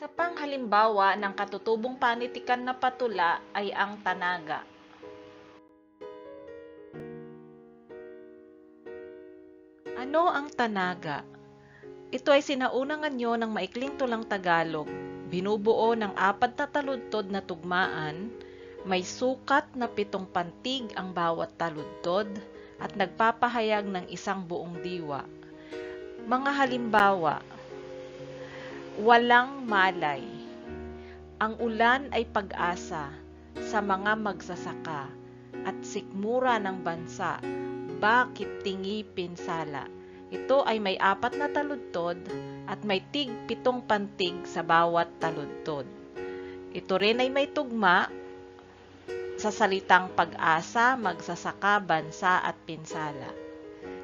Isa pang halimbawa ng katutubong panitikan na patula ay ang tanaga. Ano ang tanaga? Ito ay sinaunang anyo ng maikling tulang Tagalog. Binubuo ng apat na taludtod na tugmaan, may sukat na pitong pantig ang bawat taludtod at nagpapahayag ng isang buong diwa. Mga halimbawa, walang malay. Ang ulan ay pag-asa sa mga magsasaka at sikmura ng bansa. Bakit tingi pinsala? Ito ay may apat na taludtod at may tig pitong pantig sa bawat taludtod. Ito rin ay may tugma sa salitang pag-asa, magsasaka, bansa at pinsala.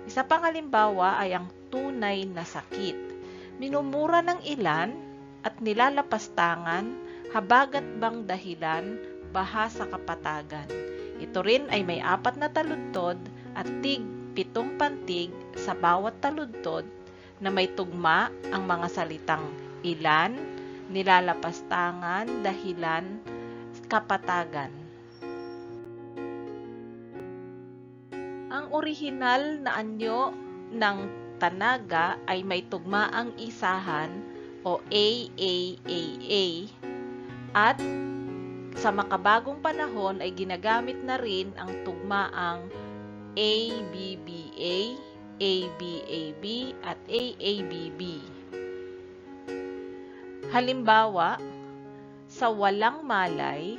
Isa pang halimbawa ay ang tunay na sakit. Minumura ng ilan at nilalapastangan, habagat bang dahilan, baha sa kapatagan. Ito rin ay may apat na taludtod at tig pitong pantig sa bawat taludtod na may tugma ang mga salitang ilan, nilalapastangan, dahilan, kapatagan. Ang orihinal na anyo ng tanaga ay may tugmaang isahan o AAAA at sa makabagong panahon ay ginagamit na rin ang tugmaang ABBA, ABAB at AABB. Halimbawa, sa walang malay,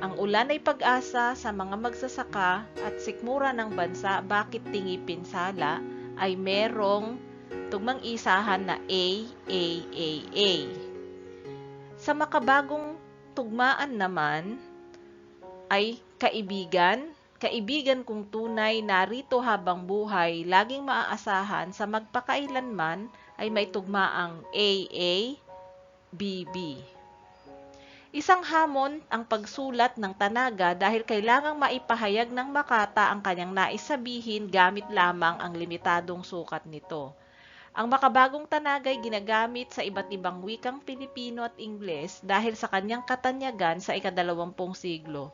ang ulan ay pag-asa sa mga magsasaka at sikmura ng bansa bakit tingi pinsala ay merong tugmang isahan na A, A, A, A. Sa makabagong tugmaan naman ay kaibigan, kaibigan kong tunay narito habang buhay, laging maaasahan sa magpakailanman ay may tugmaang A, A, B, B. Isang hamon ang pagsulat ng tanaga dahil kailangang maipahayag ng makata ang kanyang nais sabihin gamit lamang ang limitadong sukat nito. Ang makabagong tanaga ay ginagamit sa iba't ibang wikang Pilipino at Ingles dahil sa kanyang katanyagan sa ikadalawampung siglo.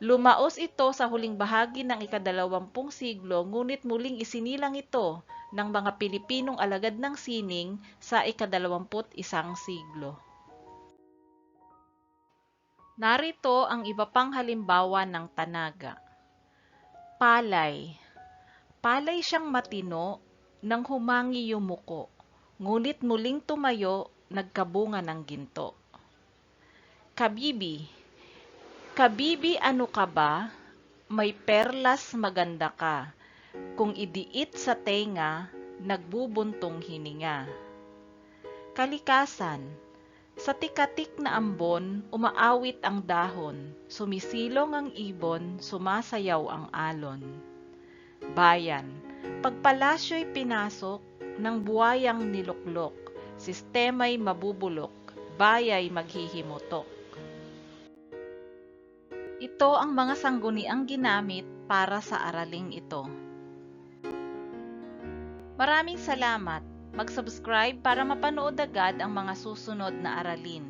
Lumaos ito sa huling bahagi ng ikadalawampung siglo ngunit muling isinilang ito ng mga Pilipinong alagad ng sining sa ikadalawamput isang siglo. Narito ang iba pang halimbawa ng tanaga. Palay. Palay siyang matino nang humangi yumuko, ngunit muling tumayo, nagkabunga ng ginto. Kabibi. Kabibi ano ka ba? May perlas maganda ka. Kung idiit sa tenga, nagbubuntong hininga. Kalikasan. Sa tikatik na ambon, umaawit ang dahon, sumisilong ang ibon, sumasayaw ang alon. Bayan, pagpalasyo'y pinasok, ng buwayang niluklok, sistema'y mabubulok, bayay maghihimutok. Ito ang mga sangguniang ginamit para sa araling ito. Maraming salamat! Mag-subscribe para mapanood agad ang mga susunod na aralin.